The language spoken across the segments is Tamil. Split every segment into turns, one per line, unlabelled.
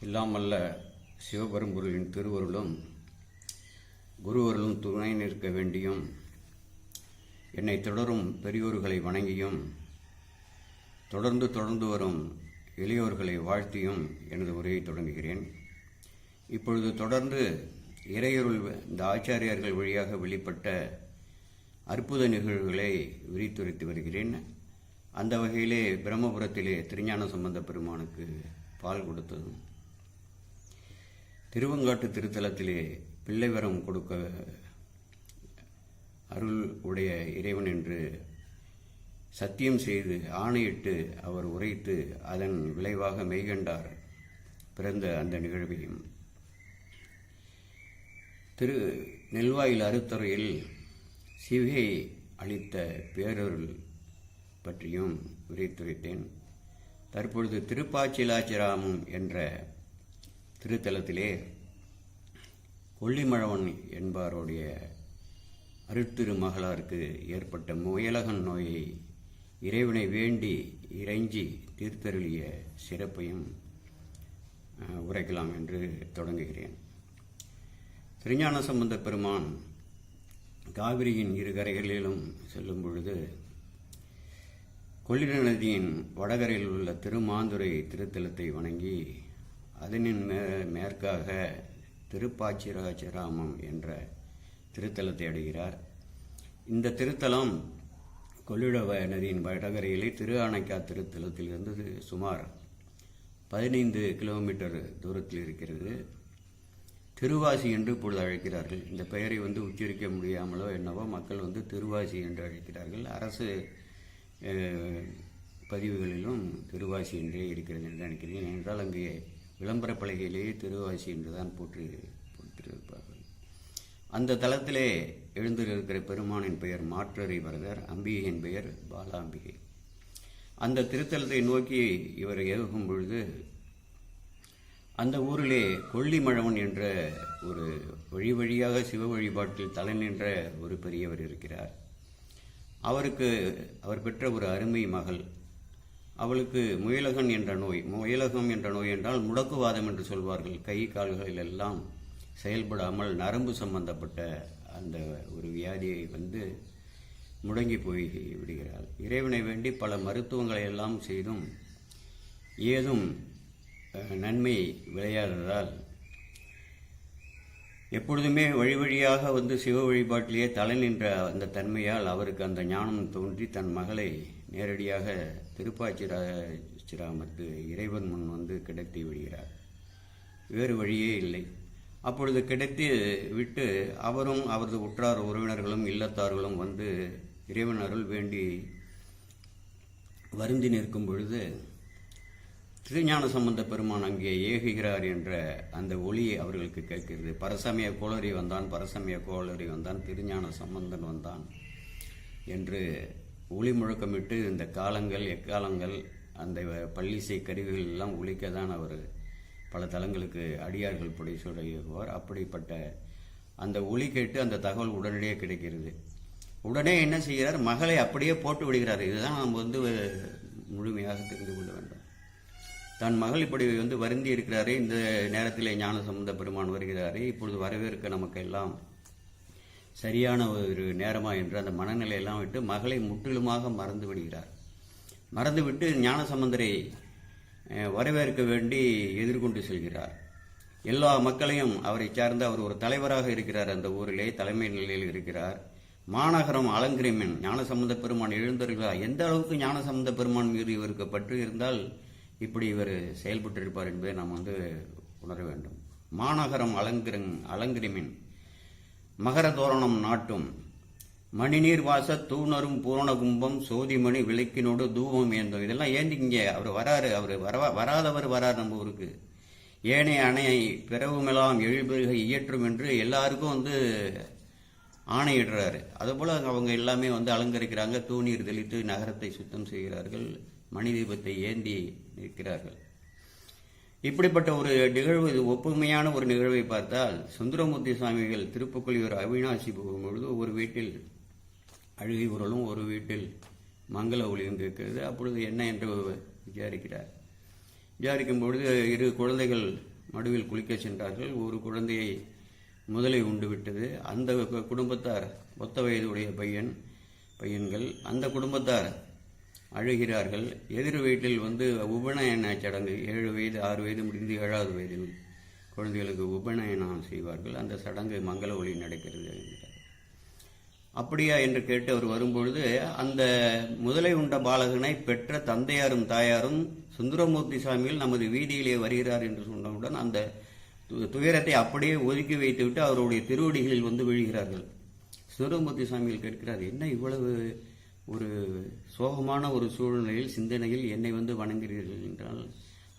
இல்லாமல்ல சிவபெருங்குருவின் திருவருளும் குருவருளும் துணை நிற்க வேண்டியும் என்னை தொடரும் பெரியோர்களை வணங்கியும் தொடர்ந்து தொடர்ந்து வரும் எளியோர்களை வாழ்த்தியும் எனது உரையை தொடங்குகிறேன். இப்பொழுது தொடர்ந்து இறையருள் இந்த ஆச்சாரியார்கள் வழியாக வெளிப்பட்ட அற்புத நிகழ்வுகளை விரித்துரைத்து வருகிறேன். அந்த வகையிலே பிரம்மபுரத்திலே திருஞான சம்பந்த பெருமானுக்கு பால் கொடுத்ததும் திருவங்காட்டு திருத்தலத்திலே பிள்ளை வரம் கொடுக்க அருள் உடைய இறைவன் என்று சத்தியம் செய்து ஆணையிட்டு அவர் உரைத்து அதன் விளைவாக மெய்கண்டார் பிறந்த அந்த நிகழ்வையும். திரு நெல்வாயில் அறுத்துறையில் சிவிகை அளித்த பேரருள் பற்றியும் விரித்துரைத்தேன். தற்பொழுது திருப்பாச்சிலாச்சிராமம் என்ற திருத்தலத்திலே கொல்லிமழவன் என்பாருடைய அருட்திரு மகளாருக்கு ஏற்பட்ட முயலகன் நோயை இறைவனை வேண்டி இறைஞ்சி தீர்த்தருளிய சிறப்பையும் உரைக்கலாம் என்று தொடங்குகிறேன். திருஞான சம்பந்த பெருமான் காவிரியின் இரு கரைகளிலும் செல்லும் பொழுது கொள்ளிட நதியின் வடகரையில் உள்ள திருமாந்துரை திருத்தலத்தை வணங்கி அதனின் மே மேற்காக திருப்பாச்சிராச்சிராமம் என்ற திருத்தலத்தை அடைகிறார். இந்த திருத்தலம் கொள்ளிடவ நதியின் வடகரையிலே திரு ஆனைக்கா திருத்தலத்திலிருந்து சுமார் பதினைந்து கிலோமீட்டர் தூரத்தில் இருக்கிறது. திருவாசி என்று இப்பொழுது அழைக்கிறார்கள். இந்த பெயரை வந்து உச்சரிக்க முடியாமலோ என்னவோ மக்கள் வந்து திருவாசி என்று அழைக்கிறார்கள். அரசு பதிவுகளிலும் திருவாசி என்றே இருக்கிறது என்று நினைக்கிறேன். என்றால் அங்கே விளம்பர பலகையிலேயே திருவாசி என்று தான் போற்றிருப்பார்கள் போட்டிருப்பார்கள் அந்த தலத்திலே எழுந்திருக்கிற பெருமானின் பெயர் மாற்றறி வரதர் அம்பிகையின் பெயர் பாலாம்பிகை. அந்த திருத்தலத்தை நோக்கி இவர் ஏகும் பொழுது அந்த ஊரிலே கொல்லிமழவன் என்ற ஒரு வழி வழியாக சிவ வழிபாட்டில் தலை நின்ற ஒரு பெரியவர் இருக்கிறார். அவருக்கு அவர் பெற்ற ஒரு அருமை மகள் அவளுக்கு முயலகன் என்ற நோய் முயலகம் என்ற நோய் என்றால் முடக்குவாதம் என்று சொல்வார்கள். கை கால்களில் எல்லாம் செயல்படாமல் நரம்பு சம்பந்தப்பட்ட அந்த ஒரு வியாதியை வந்து முடங்கி போய் விடுகிறாள். இறைவனை வேண்டி பல மருத்துவங்களை எல்லாம் செய்தும் ஏதும் நன்மை விளையாததால் எப்பொழுதுமே வழி வழியாக வந்து சிவ வழிபாட்டிலேயே தலை நின்ற அந்த தன்மையால் அவருக்கு அந்த ஞானம் தோன்றி தன் மகளை நேரடியாக திருப்பாச்சிரா சிராமத்து இறைவன் முன் வந்து கிடத்தி விடுகிறார். வேறு வழியே இல்லை. அப்பொழுது கிடைத்து விட்டு அவரும் அவரது உற்றார் உறவினர்களும் இல்லத்தார்களும் வந்து இறைவன் அருள் வேண்டி வருந்தி நிற்கும் பொழுது திருஞான சம்பந்த பெருமான் அங்கே ஏகுகிறார் என்ற அந்த ஒளி அவர்களுக்கு கேட்கிறது. பரசமய கோளரி வந்தான் பரசமய கோளரி வந்தான் திருஞான சம்பந்தன் வந்தான் என்று ஒளி முழக்கமிட்டு இந்த காலங்கள் எக்காலங்கள் அந்த பள்ளிசை கருவிகள் எல்லாம் ஒழிக்க தான் அவர் பல தலங்களுக்கு அடியார்கள் புடை சொல்லுவார் அப்படிப்பட்ட அந்த ஒளி கேட்டு அந்த தகவல் உடனடியே கிடைக்கிறது. உடனே என்ன செய்கிறார்? மகளை அப்படியே போட்டு விடுகிறார். இதுதான் நம்ம வந்து முழுமையாக தெரிந்து கொள்ள வேண்டும். தன் மகள் இப்படி வந்து வருந்தி இருக்கிறாரே இந்த நேரத்தில் ஞான சம்பந்த பெருமான் வருகிறாரே இப்பொழுது வரவேற்க நமக்கு எல்லாம் சரியான ஒரு நேரமா என்று அந்த மனநிலையெல்லாம் விட்டு மகளை முற்றிலுமாக மறந்து விடுகிறார். மறந்துவிட்டு ஞானசம்பந்தரை வரவேற்க வேண்டி எதிர்கொண்டு செல்கிறார். எல்லா மக்களையும் அவரை சார்ந்து அவர் ஒரு தலைவராக இருக்கிறார். அந்த ஊரிலே தலைமை நிலையில் இருக்கிறார். மாநகரம் அலங்கிரிமன் ஞானசம்பந்த பெருமான் எழுந்தருகிறார் எந்த அளவுக்கு ஞானசம்பந்த பெருமான் மீது இவருக்கு பற்று இருந்தால் இப்படி இவர் செயல்பட்டிருப்பார் என்பதை நாம் வந்து உணர வேண்டும். மாநகரம் அலங்கிரங் அலங்கிரிமின் மகர தோரணம் நாட்டும். மணிநீர் வாச தூணரும் பூரண கும்பம் சோதிமணி விளக்கினோடு தூபம் ஏந்தோம். இதெல்லாம் ஏந்தி இங்கே அவர் வராரு அவர் வரவா வராதவர் வரார் நம்ம ஊருக்கு. ஏனைய அணையை பிறவுமெல்லாம் எழுபெருக இயற்றும் என்று எல்லாருக்கும் வந்து ஆணையிடுறாரு. அதுபோல் அவங்க எல்லாமே வந்து அலங்கரிக்கிறாங்க தூணீர் தெளித்து நகரத்தை சுத்தம் செய்கிறார்கள் மணி தீபத்தை ஏந்தி நிற்கிறார்கள். இப்படிப்பட்ட ஒரு நிகழ்வு இது ஒப்புமையான ஒரு நிகழ்வை பார்த்தால் சுந்தரமூர்த்தி சுவாமிகள் திருப்புக்குளியூர் அவிநாசி போகும்பொழுது ஒரு வீட்டில் அழுகை உரலும் ஒரு வீட்டில் மங்கள ஒளியும் கேட்கிறது. அப்பொழுது என்ன என்று விசாரிக்கிறார். விசாரிக்கும் பொழுது இரு குழந்தைகள் மடுவில் குளிக்க சென்றார்கள். ஒரு குழந்தையை முதலை உண்டு விட்டது. அந்த குடும்பத்தார் ஒத்த வயதுடைய பையன் பையன்கள் அந்த குடும்பத்தார் அழுகிறார்கள். எதிர் வீட்டில் வந்து உபநயன சடங்கு ஏழு வயது ஆறு வயது முடிந்து ஏழாவது வயதில் குழந்தைகளுக்கு உபநயனம் செய்வார்கள். அந்த சடங்கு மங்கள ஒளி நடக்கிறது அப்படியா என்று கேட்டு அவர் வரும்பொழுது அந்த முதலை உண்ட பாலகனை பெற்ற தந்தையாரும் தாயாரும் சுந்தரமூர்த்தி சாமியில் நமது வீதியிலே வருகிறார் என்று சொன்னவுடன் அந்த து- துயரத்தை அப்படியே ஒதுக்கி வைத்துவிட்டு அவருடைய திருவடிகளில் வந்து விழுகிறார்கள். சுந்தரமூர்த்தி சாமியில் கேட்கிறார் என்ன இவ்வளவு ஒரு சோகமான ஒரு சூழ்நிலையில் சிந்தனையில் என்னை வந்து வணங்குகிறீர்கள் என்றால்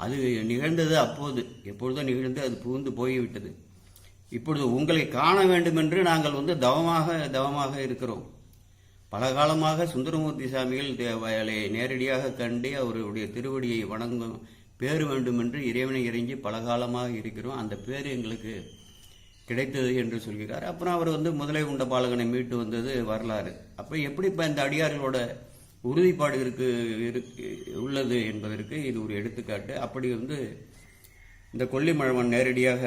அது நிகழ்ந்தது அப்போது. எப்பொழுதோ நிகழ்ந்து அது புகுந்து போய்விட்டது. இப்பொழுது உங்களை காண வேண்டும் என்று நாங்கள் வந்து தவமாக தவமாக இருக்கிறோம். பல காலமாக சுந்தரமூர்த்தி சாமிகள் தேவாலை நேரடியாக கண்டு அவருடைய திருவடியை வணங்கும் பேர் வேண்டும் என்று இறைவனை இறங்கி பல காலமாக இருக்கிறோம். அந்த பேர் எங்களுக்கு கிடைத்தது என்று சொல்கிறார். அப்புறம் அவர் வந்து முதலை உண்ட பாலகனை மீட்டு வந்தது வரலாறு. அப்போ எப்படி இப்போ இந்த அடியார்களோட உறுதிப்பாடு இருக்கு இருக்கு உள்ளது என்பதற்கு இது ஒரு எடுத்துக்காட்டு. அப்படி வந்து இந்த கொல்லிமழவன் நேரடியாக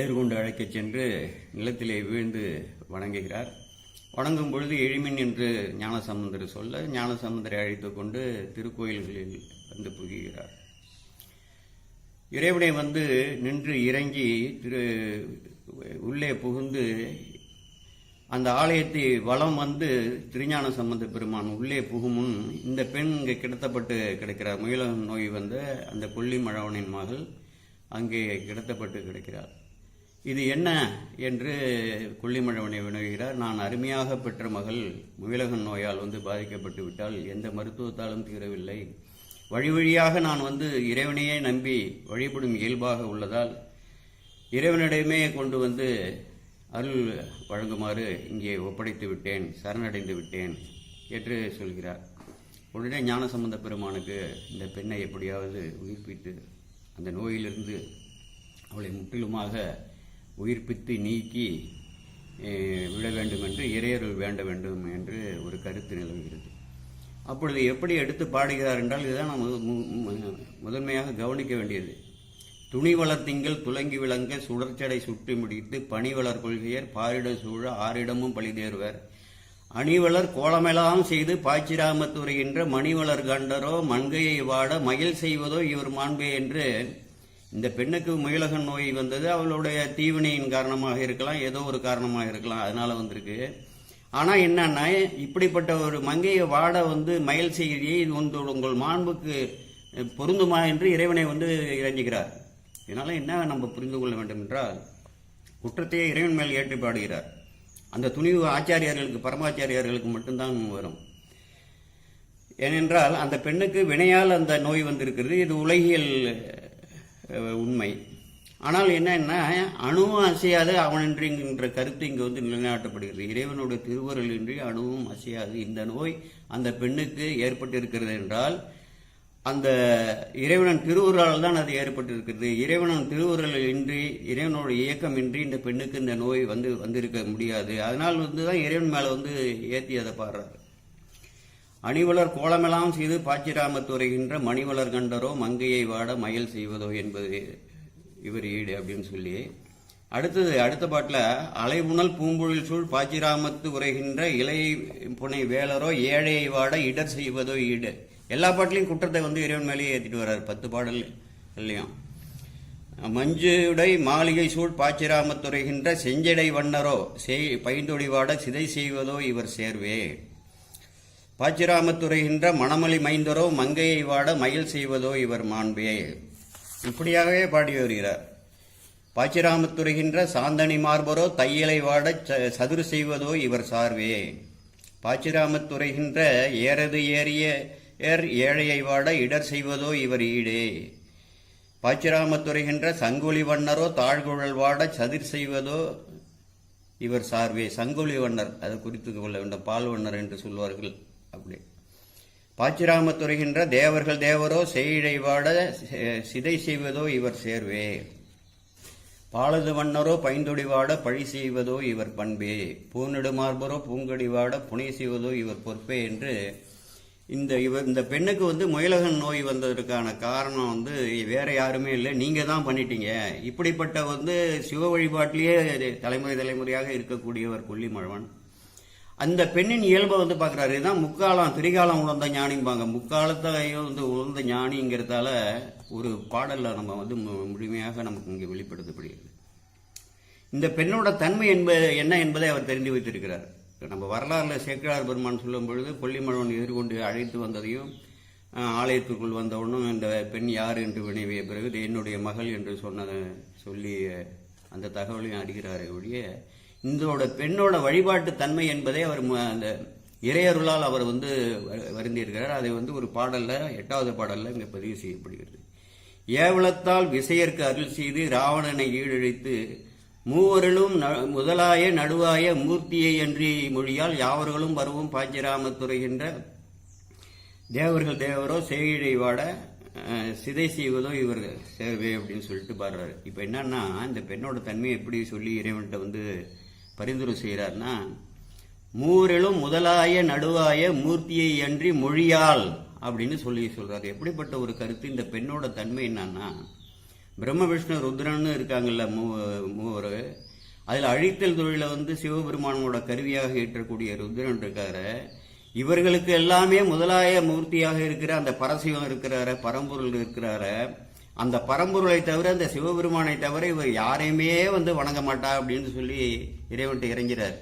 ஏர்கொண்டு அழைக்கச் சென்று நிலத்திலே வீழ்ந்து வணங்குகிறார். வணங்கும் பொழுது எழிமின் என்று ஞானசம்பந்தர் சொல்ல ஞானசம்பந்தரை அழைத்து கொண்டு திருக்கோயில்களில் வந்து புகுகிறார். இறைவனை வந்து நின்று இறங்கி திரு உள்ளே புகுந்து அந்த ஆலயத்தை வலம் வந்து திருஞான சம்பந்த பெருமான் உள்ளே புகுமுன் இந்த பெண் இங்கே கிடத்தப்பட்டு கிடக்கிறார். முயலகம் நோய் வந்த அந்த கொல்லி மழவனின் மகள் அங்கே கிடத்தப்பட்டு கிடக்கிறார். இது என்ன என்று கொல்லிமழவனை வினவுகிறார். நான் அருமையாக பெற்ற மகள் முயலகன் நோயால் வந்து பாதிக்கப்பட்டு விட்டால் எந்த மருத்துவத்தாலும் தீரவில்லை. வழி வழியாக நான் வந்து இறைவனையே நம்பி வழிபடும் இயல்பாக உள்ளதால் இறைவனிடமே கொண்டு வந்து அருள் வழங்குமாறு இங்கே ஒப்படைத்து விட்டேன் சரணடைந்து விட்டேன் என்று சொல்கிறார். உடனே ஞானசம்பந்த பெருமானுக்கு இந்த பெண்ணை எப்படியாவது உயிர்ப்பித்து அந்த நோயிலிருந்து அவளை முற்றிலுமாக உயிர்ப்பித்து நீக்கி விட வேண்டும் என்று இறையருள் வேண்ட வேண்டும் என்று ஒரு கருத்து நிலவுகிறது. அப்பொழுது எப்படி எடுத்து பாடுகிறார் என்றால் இதுதான் நாம் மு- முதன்மையாக கவனிக்க வேண்டியது. துணி வளர்த்திங்கள் துலங்கி விளங்க சுடர்ச்சடை சுற்றி முடித்து பணிவளர் கொள்கையர் பாரிட சூழ ஆரிடமும் பழிதேறுவர் அணிவளர் கோலமெல்லாம் செய்து பாய்ச்சிராமத்துறைகின்ற மணிவளர் கண்டரோ மண்கையை வாட மகிழ் செய்வதோ இவர் மாண்பே என்று இந்த பெண்ணுக்கு முயலகன் நோய் வந்தது. அவளுடைய தீவினையின் காரணமாக இருக்கலாம் ஏதோ ஒரு காரணமாக இருக்கலாம். அதனால வந்திருக்கு. ஆனா என்னன்னா இப்படிப்பட்ட ஒரு மங்கையை வாட வந்து மயல் செய்கிறியே இது வந்து உங்கள் மாண்புக்கு பொருந்துமா என்று இறைவனை வந்து இறைஞ்சுகிறார். இதனால என்ன நம்ம புரிந்து கொள்ள வேண்டும் என்றால் குற்றத்தையே இறைவன் மேல் ஏற்றி பாடுகிறார். அந்த துணிவு ஆச்சாரியார்களுக்கு பரமாச்சாரியார்களுக்கு மட்டும்தான் வரும். ஏனென்றால் அந்த பெண்ணுக்கு வினையால் அந்த நோய் வந்திருக்கிறது. இது உலகியல் உண்மை. ஆனால் என்னன்னா அணுவும் அசையாது அவனின்றிங்கிற கருத்து இங்கு வந்து நிலைநாட்டப்படுகிறது. இறைவனுடைய திருவுருள் இன்றி அணுவும் அசையாது. இந்த நோய் அந்த பெண்ணுக்கு ஏற்பட்டிருக்கிறது என்றால் அந்த இறைவனின் திருவுருளால் தான் அது ஏற்பட்டிருக்கிறது. இறைவனின் திருவுருள் இன்றி இறைவனோட இயக்கம் இன்றி இந்த பெண்ணுக்கு இந்த நோய் வந்து வந்திருக்க முடியாது. அதனால் வந்து தான் இறைவன் மேலே வந்து ஏற்றி அதை பாடுறாரு. அணிவலர் கோலமெல்லாம் செய்து பாச்சிராமத்துறைகின்ற மணிவலர் கண்டரோ மங்கையை வாட மயல் செய்வதோ என்பது இவர் ஈடு அப்படின்னு சொல்லி. அடுத்தது அடுத்த பாட்டில் அலைபுணல் பூம்பொழில் சூழ் பாச்சிராமத்து உரைகின்ற இலை புனை வேலரோ ஏழையை வாட இடர் செய்வதோ ஈடு. எல்லா பாட்டிலையும் குற்றத்தை வந்து இறைவன் மேலேயே ஏற்றிட்டு வர்றார் பத்து பாடல் இல்லையா மஞ்சுடை மாளிகை சூழ் பாச்சிராமத்துறைகின்ற செஞ்சடை வண்ணரோ செய் பைந்தொடி வாட சிதை செய்வதோ இவர் சேர்வே. பாச்சிராமத்துறைகின்ற மணமலி மைந்தரோ மங்கையை வாட மயில் செய்வதோ இவர் மாண்பே. இப்படியாகவே பாடி வருகிறார். பாச்சிராமத்துறைகின்ற சாந்தனி மார்பரோ தையலை வாட ச- சதுரு செய்வதோ இவர் சார்வே. பாச்சிராமத்துறைகின்ற ஏறது ஏறிய ஏர் ஏழையை வாட இடர் செய்வதோ இவர் ஈடே. பாச்சிராமத்துறைகின்ற சங்கொலி வண்ணரோ தாழ்குழல் வாட சதிர் செய்வதோ இவர் சார்வே. சங்கொலி வண்ணர் அது குறித்து கொள்ள வேண்டும். பால் வண்ணர் என்று சொல்வார்கள். பாச்சிராமத்துறைகின்ற தேவர்கள் தேவரோ செய்ழை வாட சிதை செய்வதோ இவர் சேர்வே. பாலது வண்ணரோ பைந்தொடி வாட பழி செய்வதோ இவர் பண்பே. பூநெடு மார்பரோ பூங்கடி வாட புனை செய்வதோ இவர் பொறுப்பே என்று இந்த இவர் இந்த பெண்ணுக்கு வந்து முயலகன் நோய் வந்ததற்கான காரணம் வந்து வேற யாருமே இல்லை. நீங்கள் தான் பண்ணிட்டீங்க. இப்படிப்பட்ட வந்து சிவ வழிபாட்டிலேயே தலைமுறை தலைமுறையாக இருக்கக்கூடியவர் கொல்லிமழவன் அந்த பெண்ணின் இயல்பை வந்து பார்க்குறாரு. இதுதான் முக்காலம் திரிகாலம் உணர்ந்த ஞானிம்பாங்க. முக்காலத்தையும் வந்து உணர்ந்த ஞானிங்கிறதால ஒரு பாடல்ல நம்ம வந்து மு- முழுமையாக நமக்கு இங்கே வெளிப்படுத்தப்படுகிறது. இந்த பெண்ணோட தன்மை என்பது என்ன என்பதை அவர் தெரிந்து வைத்திருக்கிறார். நம்ம வரலாறுல சேக்கிரார் பெருமான் சொல்லும் பொழுது கொல்லிமழவன் எதிர்கொண்டு அழைத்து வந்ததையும் ஆலயத்துக்குள் ஆலயத்திற்குள் வந்தவுடனும் இந்த பெண் யார் என்று வினைவிய பிறகு என்னுடைய மகள் என்று சொன்னதை சொல்லி அந்த தகவலையும் அறிகிறாரே ஒழிய இந்தோட பெண்ணோட வழிபாட்டு தன்மை என்பதை அவர் அந்த இறையருளால் அவர் வந்து வ- அதை வந்து ஒரு பாடல்ல எட்டாவது பாடல்ல இங்க பதிவு செய்யப்படுகிறது. ஏவலத்தால் விசையர்க்கு அருள் செய்து ராவணனை ஈழழித்து மூவரிலும் ந- முதலாய நடுவாய மூர்த்தியை அன்றி மொழியால் யாவர்களும் பருவம் பாய்ச்சிராமத்துறைகின்ற தேவர்கள் தேவரோ செய்கிழை வாட சிதை செய்வதோ இவர் சேர்வே அப்படின்னு சொல்லிட்டு பாடுறாரு. இப்போ என்னன்னா இந்த பெண்ணோட தன்மையை எப்படி சொல்லி இறைவன்கிட்ட வந்து பரிந்துரை செய்கிறாருன்னா மூரிலும் முதலாய நடுவாய மூர்த்தியை அன்றி மொழியால் அப்படின்னு சொல்லி சொல்றாரு. எப்படிப்பட்ட ஒரு கருத்து? இந்த பெண்ணோட தன்மை என்னன்னா பிரம்ம விஷ்ணு ருத்ரன்னு இருக்காங்கல்ல மூ மூவர். அதில் அழித்தல் தொழிலை வந்து சிவபெருமானோட கருவியாக ஏற்றக்கூடிய ருத்ரன் இருக்காரு. இவர்களுக்கு எல்லாமே முதலாய மூர்த்தியாக இருக்கிற அந்த பரசிவம் இருக்கிறார பரம்பொருள் இருக்கிறார. அந்த பரம்பொருளை தவிர அந்த சிவபெருமானை தவிர இவர் யாரையுமே வந்து வணங்க மாட்டா அப்படின்னு சொல்லி இறைவன்ட்டு இறங்கிறார்.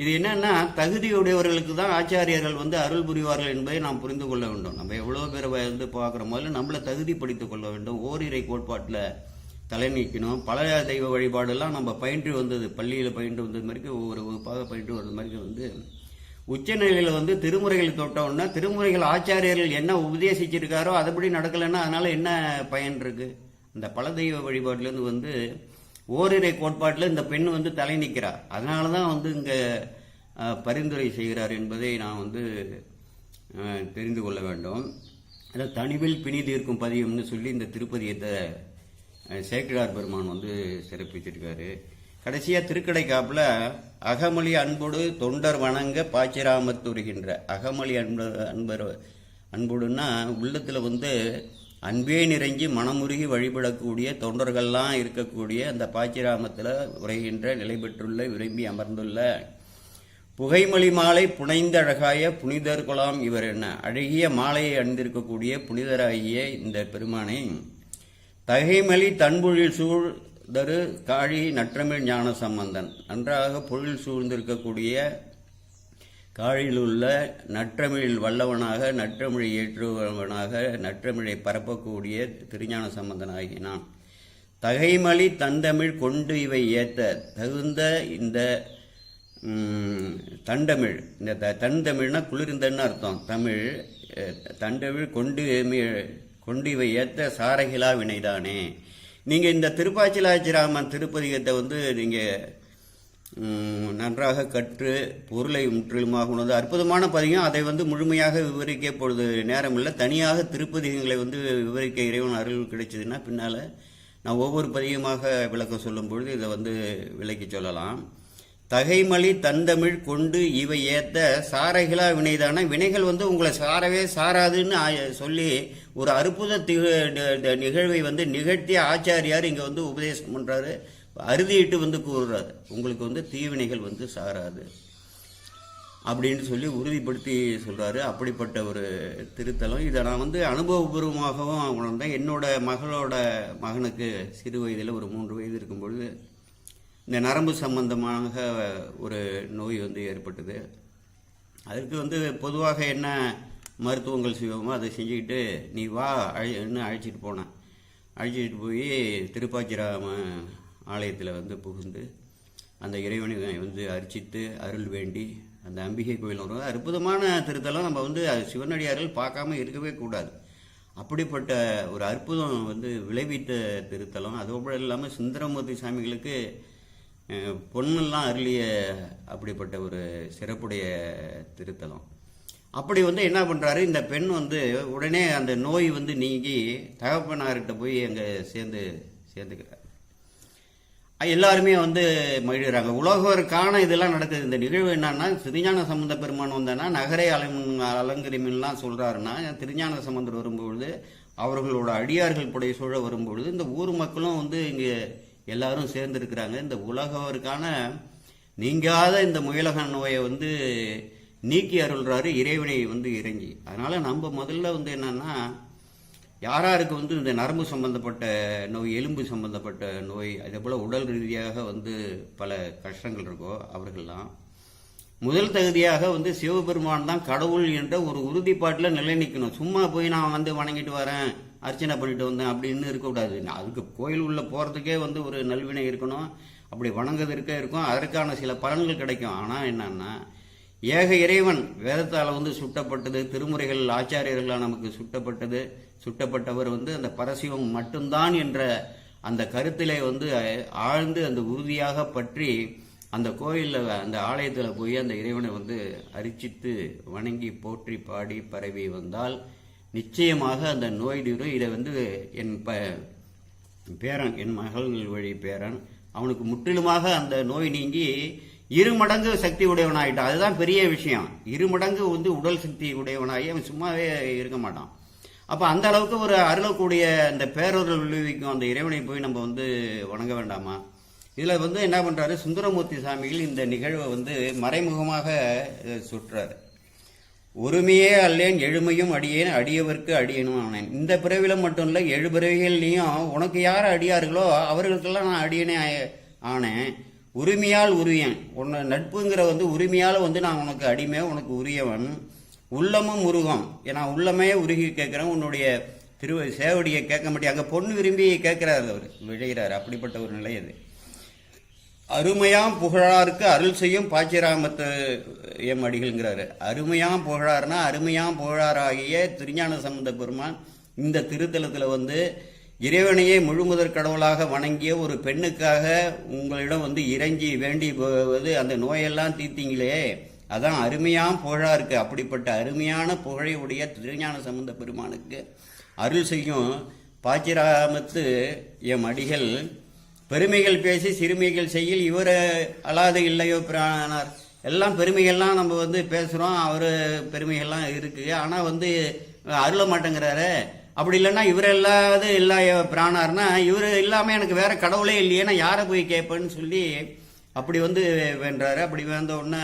இது என்னன்னா தகுதியுடையவர்களுக்கு தான் ஆச்சாரியர்கள் வந்து அருள் புரிவார்கள் என்பதை நாம் புரிந்து கொள்ள வேண்டும். நம்ம எவ்வளோ பேரை வந்து பார்க்குற முதல்ல நம்மளை தகுதிப்படுத்திக் கொள்ள வேண்டும். ஓரிரை கோட்பாட்டில் தலை நீக்கணும் பல தெய்வ வழிபாடெல்லாம் நம்ம பயின்று வந்தது பள்ளியில் பயின்று வந்தது மாதிரிக்கு ஒவ்வொரு வகுப்பாக பயின்று வந்தது மாதிரி வந்து உச்சநிலையில் வந்து திருமுறைகள் தொட்டோன்னா திருமுறைகள் ஆச்சாரியர்கள் என்ன உபதேசிச்சிருக்காரோ அதுபடி நடக்கலைன்னா அதனால என்ன பயன் இருக்கு? இந்த பல தெய்வ வழிபாட்டிலேருந்து வந்து ஓரிரை கோட்பாட்டில் இந்த பெண் வந்து தலை நிற்கிறார் அதனால தான் வந்து இங்கே பரிந்துரை செய்கிறார் என்பதை நான் வந்து தெரிந்து கொள்ள வேண்டும். அதான் தனிவில் பிணி தீர்க்கும் பதியம்னு சொல்லி இந்த திருப்பதியத்தை அஹ், சேக்கிழார் பெருமான் வந்து சிறப்பிச்சிருக்காரு. கடைசியா திருக்கடைக்காப்புல அகமொழி அன்போடு தொண்டர் வணங்க பாச்சிராமத்துருகின்ற அகமொழி அன்பு அன்பர் அன்போடுன்னா உள்ளத்துல வந்து அன்பே நிறைஞ்சி மனமுருகி வழிபடக்கூடிய தொண்டர்கள்லாம் இருக்கக்கூடிய அந்த பாச்சிராமத்தில் உரைகின்ற நிலை பெற்றுள்ள விரும்பி அமர்ந்துள்ள புகைமொழி மாலை புனைந்த அழகாய புனிதர் குலாம் இவர் என்ன? அழகிய மாலையை அணிந்திருக்கக்கூடிய புனிதராகிய இந்த பெருமானை. தகைமலி தன்பொழில் சூழ் தரு காழி நற்றமிழ் ஞான சம்பந்தன். நன்றாக பொழில் சூழ்ந்திருக்கக்கூடிய காழிலுள்ள நற்றமிழில் வல்லவனாக நற்றமிழை ஏற்றுவனாக நற்றமிழை பரப்பக்கூடிய திருஞான சம்பந்தனாகினான் தகைமலி தந்தமிழ் கொண்டு இவை ஏத்த தகுந்த இந்த தண்டமிழ். இந்த த- தண்டமிழ்னா குளிர்ந்தன்னு அர்த்தம். தமிழ் தண்டமிழ் கொண்டு கொண்டு இவை ஏத்த சாரகிலா வினைதானே. நீங்கள் இந்த திருப்பாச்சிலாச்சிராமன் திருப்பதிகத்தை வந்து நீங்கள் நன்றாக கற்று பொருளை முற்றிலுமாக உணர்ந்து அற்புதமான பதிகம். அதை வந்து முழுமையாக விவரிக்க பொழுது நேரமில்லை. தனியாக திருப்பதிகங்களை வந்து விவரிக்க இறைவன் அருள் கிடைச்சதுன்னா பின்னால் நான் ஒவ்வொரு பதிகமாக விளக்கம் சொல்லும் பொழுது இதை வந்து விளக்கி சொல்லலாம். தகைமலி தந்தமிழ் கொண்டு இவை ஏத்த சாரைகளா வினைதான? வினைகள் வந்து உங்களை சாரவே சாராதுன்னு சொல்லி ஒரு அற்புத நிகழ்வை வந்து நிகழ்த்திய ஆச்சாரியார் இங்கே வந்து உபதேசம் பண்ணுறாரு அறுதியிட்டு வந்து கூறுறாரு. உங்களுக்கு வந்து தீவினைகள் வந்து சாராது. அப்படின்னு சொல்லி உறுதிப்படுத்தி சொல்கிறாரு அப்படிப்பட்ட ஒரு திருத்தலம். இதை நான் வந்து அனுபவபூர்வமாகவும் உணர்ந்தேன். என்னோட மகளோட மகனுக்கு சிறு வயதில் ஒரு மூன்று வயது இருக்கும் பொழுது இந்த நரம்பு சம்பந்தமாக ஒரு நோய் வந்து ஏற்பட்டது. அதற்கு வந்து பொதுவாக என்ன மருத்துவங்கள் செய்வோமோ அதை செஞ்சுக்கிட்டு நீ வா அழி அழைச்சிட்டு போனேன். அழைச்சிட்டு போய் திருப்பாச்சிராம ஆலயத்தில் வந்து புகுந்து அந்த இறைவனை வந்து அர்ச்சித்து அருள் வேண்டி அந்த அம்பிகை கோயில் வரும் அற்புதமான திருத்தலம். நம்ம வந்து அது சிவனடியார்கள் பார்க்காம இருக்கவே கூடாது. அப்படிப்பட்ட ஒரு அற்புதம் வந்து விளைவித்த திருத்தலம். அதோடு இல்லாமல் சுந்தரமூர்த்தி சாமிகளுக்கு பொன்னெல்லாம் அருளிய அப்படிப்பட்ட ஒரு சிறப்புடைய திருத்தலம். அப்படி வந்து என்ன பண்ணுறாரு இந்த பெண் வந்து உடனே அந்த நோய் வந்து நீங்கி தகப்பனார்கிட்ட போய் அங்கே சேர்ந்து சேர்ந்துக்கிறார். எல்லாருமே வந்து மகிழ்கிறாங்க. உலகருக்கான இதெல்லாம் நடக்குது. இந்த நிகழ்வு என்னன்னா திருஞான சம்பந்த பெருமான் வந்தேன்னா நகரை அலம் அலங்கரிமின்லாம் சொல்கிறாருன்னா திருஞான சம்பந்தர் வரும்பொழுது அவர்களோட அடியார்கள் புடைய சூழ வரும்பொழுது இந்த ஊர் மக்களும் வந்து இங்கே எல்லாரும் சேர்ந்திருக்கிறாங்க. இந்த உலகவருக்கான நீங்காத இந்த முயலக நோயை வந்து நீக்கி அருள்றாரு இறைவனை வந்து இறங்கி. அதனால நம்ம முதல்ல வந்து என்னன்னா யாராருக்கு வந்து இந்த நரம்பு சம்பந்தப்பட்ட நோய் எலும்பு சம்பந்தப்பட்ட நோய் அதே போல் உடல் ரீதியாக வந்து பல கஷ்டங்கள் இருக்கோ அவர்கள்லாம். முதல் தகுதியாக வந்து சிவபெருமான் தான் கடவுள் என்ற ஒரு உறுதிப்பாட்டில் நிலை நிற்கணும் சும்மா போய் நான் வந்து வணங்கிட்டு வரேன். அர்ச்சனை பண்ணிட்டு வந்தேன் அப்படின்னு இருக்கக்கூடாது. அதுக்கு கோயில் உள்ள போகிறதுக்கே வந்து ஒரு நல்வினை இருக்கணும். அப்படி வணங்குவதற்கே இருக்கும். அதற்கான சில பலன்கள் கிடைக்கும். ஆனால் என்னன்னா ஏக இறைவன் வேதத்தால் வந்து சுட்டப்பட்டது திருமுறைகள் ஆச்சாரியர்களால் நமக்கு சுட்டப்பட்டது சுட்டப்பட்டவர் வந்து அந்த பரசிவம் மட்டும்தான் என்ற அந்த கருத்திலே வந்து ஆழ்ந்து அந்த உறுதியாக பற்றி அந்த கோயிலில் அந்த ஆலயத்தில் போய் அந்த இறைவனை வந்து அரிச்சித்து வணங்கி போற்றி பாடி பரவி வந்தால் நிச்சயமாக அந்த நோய் தீரும் இதை வந்து என் ப பேரன் என் மகள் வழி பேரன் அவனுக்கு முற்றிலுமாக அந்த நோய் நீங்கி இரு மடங்கு சக்தி உடையவனாயிட்டான். அதுதான் பெரிய விஷயம். இரு மடங்கு வந்து உடல் சக்தி உடையவனாகி அவன் சும்மாவே இருக்க மாட்டான். அப்போ அந்த அளவுக்கு ஒரு அருளக்கூடிய அந்த பேரொருள் விளைவிக்கும் அந்த இறைவனை போய் நம்ம வந்து வணங்க வேண்டாமா? இதில் வந்து என்ன பண்ணுறாரு சுந்தரமூர்த்தி சாமிகள் இந்த நிகழ்வை வந்து மறைமுகமாக சுற்றுறாரு ஒருமையே அல்லேன் எழுமையும் அடியேன் அடியவர்க்கு அடியனும் ஆனேன் இந்த பிறவில மட்டும் இல்லை எழு பிறவிகள்லையும் உனக்கு யார் அடியார்களோ அவர்களுக்கெல்லாம் நான் அடியனே ஆனேன். உரிமையால் உரியன் உன்னை நட்புங்கிற வந்து உரிமையால் வந்து நான் உனக்கு அடிமை உனக்கு உரியவன். உள்ளமும் உருகம். ஏன்னா உள்ளமே உருகி கேட்குறேன் உன்னுடைய திரு சேவடியை கேட்க மாட்டேன். அங்கே பொண்ணு விரும்பி கேட்குறாரு அவர் விழைகிறார். அப்படிப்பட்ட ஒரு நிலை அது. அருமையாம் புகழாருக்கு அருள் செய்யும் பாச்சிராமத்து எம் அடிகள்ங்கிறாரு அருமையாம் புகழார்னா அருமையாம் புகழாராகிய திருஞான சம்பந்த பெருமான் இந்த திருத்தலத்தில் வந்து இறைவனையே முழுமுதற் கடவுளாக வணங்கிய ஒரு பெண்ணுக்காக உங்களிடம் வந்து இறங்கி வேண்டி போவது அந்த நோயெல்லாம் தீர்த்திங்களே. அதான் அருமையாம் புகழா இருக்கு அப்படிப்பட்ட அருமையான புகழை உடைய திருஞான சம்பந்த பெருமானுக்கு அருள் செய்யும் பாச்சிராமத்து எம் அடிகள் பெருமைகள் பேசி சிறுமிகள் செய்யில் இவர் அலாது இல்லையோ பிரானார் எல்லாம் பெருமைகள்லாம் நம்ம வந்து பேசுகிறோம் அவர் பெருமைகள்லாம் இருக்குது ஆனால் வந்து அருள மாட்டேங்கிறாரு. அப்படி இல்லைன்னா இவர் இல்லாத இல்லா பிராணார்னா இவர் இல்லாமல் எனக்கு வேற கடவுளே இல்லையே நான் யாரை போய் கேட்பேன்னு சொல்லி அப்படி வந்து வேண்டாரு அப்படி வேந்த உடனே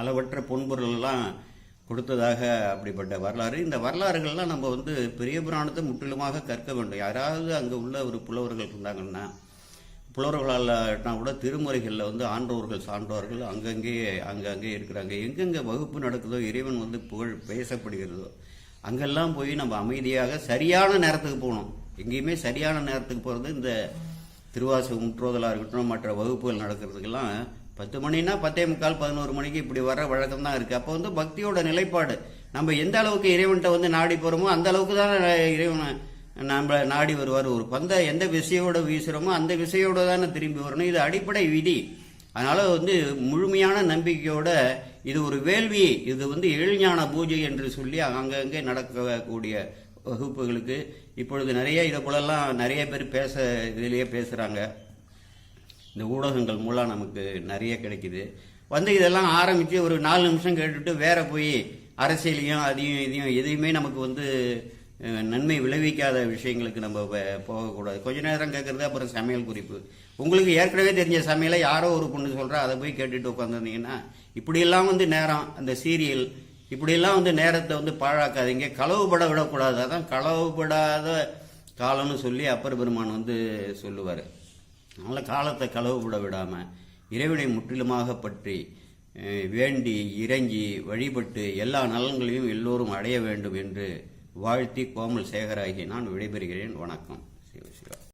அளவற்ற பொன்பொருள்லாம் கொடுத்ததாக அப்படிப்பட்ட வரலாறு. இந்த வரலாறுகள்லாம் நம்ம வந்து பெரிய புராணத்தை முற்றிலுமாக கற்க வேண்டும். யாராவது அங்கே உள்ள ஒரு புலவர்கள் இருந்தாங்கன்னா புலவர்களால் கூட திருமுறைகளில் வந்து ஆண்டோர்கள் சான்றோர்கள் அங்கங்கே அங்கங்கே இருக்கிறாங்க. எங்கெங்கே வகுப்பு நடக்குதோ இறைவன் வந்து புகழ் பேசப்படுகிறதோ அங்கெல்லாம் போய் நம்ம அமைதியாக சரியான நேரத்துக்கு போகணும். எங்கேயுமே சரியான நேரத்துக்கு போகிறது இந்த திருவாசு முற்றோதலாக இருக்கட்டும் மற்ற வகுப்புகள் நடக்கிறதுக்கெல்லாம் பத்து மணினா பத்தே முக்கால் பதினோரு மணிக்கு இப்படி வர வழக்கம் தான் இருக்குது அப்போ வந்து பக்தியோட நிலைப்பாடு. நம்ம எந்த அளவுக்கு இறைவன்கிட்ட வந்து நாடி போகிறோமோ அந்த அளவுக்கு தான் இறைவனை நம்மளை நாடி வருவார் ஒரு பந்தை எந்த விசையோட வீசுகிறோமோ அந்த விசையோட தானே திரும்பி வரணும். இது அடிப்படை விதி. அதனால் வந்து முழுமையான நம்பிக்கையோட இது ஒரு வேள்வி. இது வந்து எழுஞான பூஜை என்று சொல்லி அங்கங்கே நடக்கக்கூடிய வகுப்புகளுக்கு இப்பொழுது நிறைய இதை போலெல்லாம் நிறைய பேர் பேச இதிலேயே பேசுகிறாங்க இந்த ஊடகங்கள் மூலம் நமக்கு நிறைய கிடைக்குது. வந்து இதெல்லாம் ஆரம்பித்து ஒரு நாலு நிமிஷம் கேட்டுட்டு வேற போய் அரசியலையும் அதையும் இதையும் எதையுமே நமக்கு வந்து நன்மை விளைவிக்காத விஷயங்களுக்கு நம்ம போகக்கூடாது. கொஞ்ச நேரம் கேட்குறது அப்புறம் சமையல் குறிப்பு. உங்களுக்கு ஏற்கனவே தெரிஞ்ச சமையலை யாரோ ஒரு பொண்ணு சொல்கிறா அதை போய் கேட்டுட்டு உட்காந்துருந்தீங்கன்னா இப்படியெல்லாம் வந்து நேரம் அந்த சீரியல் இப்படியெல்லாம் வந்து நேரத்தை வந்து பாழாக்காதீங்க. களவுபட விடக்கூடாது. அதான் களவுபடாத காலம்னு சொல்லி அப்பர் பெருமான் வந்து சொல்லுவார். அதனால் காலத்தை களவுபட விடாமல் இறைவனை முற்றிலுமாக பற்றி வேண்டி இறங்கி வழிபட்டு எல்லா நலன்களையும் எல்லோரும் அடைய வேண்டும் என்று வாழ்த்தி கோமல் சேகராகி நான் விடைபெறுகிறேன். வணக்கம். சிவ சிவா.